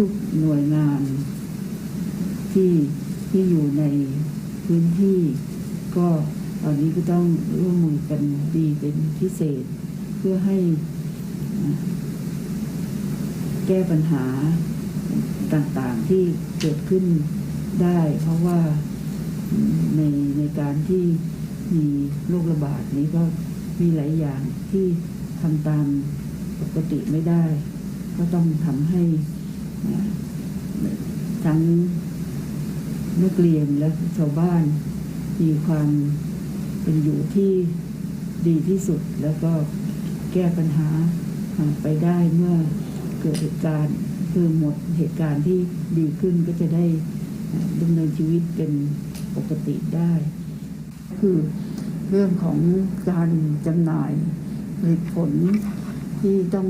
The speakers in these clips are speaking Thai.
ทุกๆหน่วยงาน ที่ที่อยู่ในพื้นที่ ก็ตอนนี้ก็ต้องร่วมมือกันดีเป็นพิเศษ เพื่อให้แก้ปัญหาต่างๆที่เกิดขึ้นได้ เพราะว่าในในการที่มีโรคระบาดนี้ก็มีหลายอย่างที่ทำตามปกติไม่ได้ ก็ต้องทำให้ ทั้งนักเรียนและชาวบ้านมีความเป็นอยู่ที่ดีที่สุด แล้วก็แก้ปัญหาไปได้เมื่อเกิดเหตุการณ์คือหมดเหตุการณ์ที่ดีขึ้นก็จะได้ดำเนินชีวิตเป็นปกติได้ คือเรื่องของการจำหน่ายผลิตผลที่ต้อง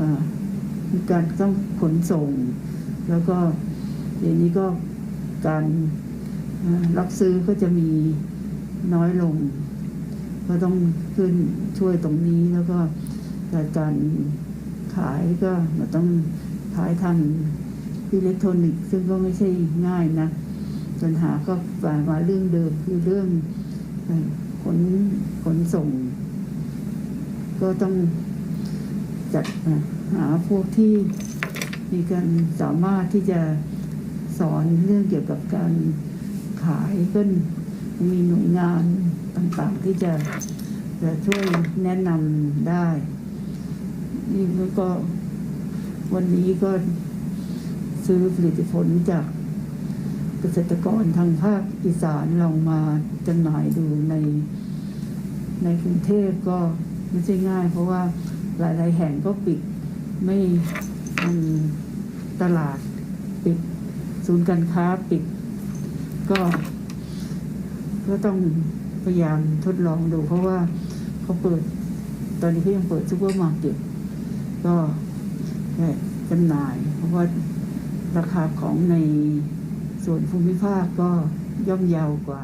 อ การต้องขนส่ง แล้วก็เดี๋ยวนี้ก็การรับซื้อก็จะมีน้อยลง ก็ต้องขึ้นช่วยตรงนี้แล้วก็การขายก็มันต้องขายทางอิเล็กทรอนิกส์ซึ่งก็ไม่ใช่ง่ายนะปัญหาก็มามาเรื่องเดิมคือเรื่องขนขนส่ง ก็ต้องจัด หาพวกที่มีการสามารถที่จะสอนเรื่องเกี่ยวกับการขายก็มีหน่วยงานต่างๆที่จะจะช่วยแนะนำได้ นี่ก็วันนี้ก็ซื้อผลิตผลจากเกษตรกรทางภาคอีสานลองมาจำหน่ายดูในในกรุงเทพก็ไม่ใช่ง่าย เพราะว่าหลาย ๆ แห่งก็ปิด ไม่มันตลาดปิดศูนย์การค้าปิด ก็ ก็ต้องพยายามทดลองดู เพราะว่าเขาเปิด ตอนนี้เขายังเปิดซูเปอร์มาร์เก็ตก็จำหน่าย เพราะว่าราคาของในส่วนภูมิภาคก็ย่อมเยาวกว่า